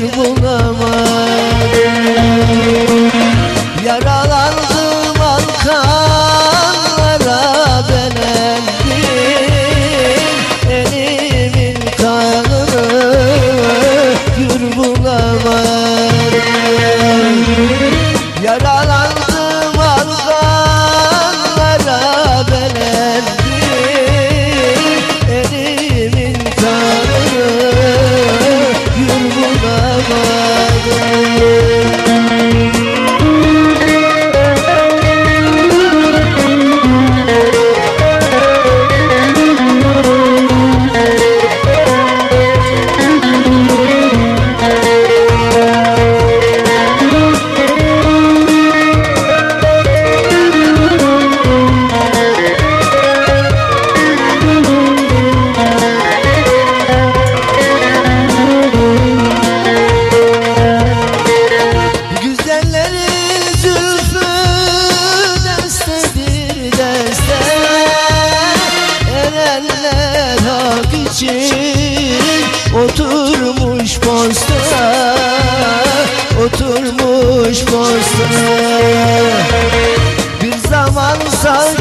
yer bulamadım. Yaralandım alkanlara ben eldim Elimin kanını gür bulamadım. için Oturmuş posta Oturmuş posta. Bir zaman sal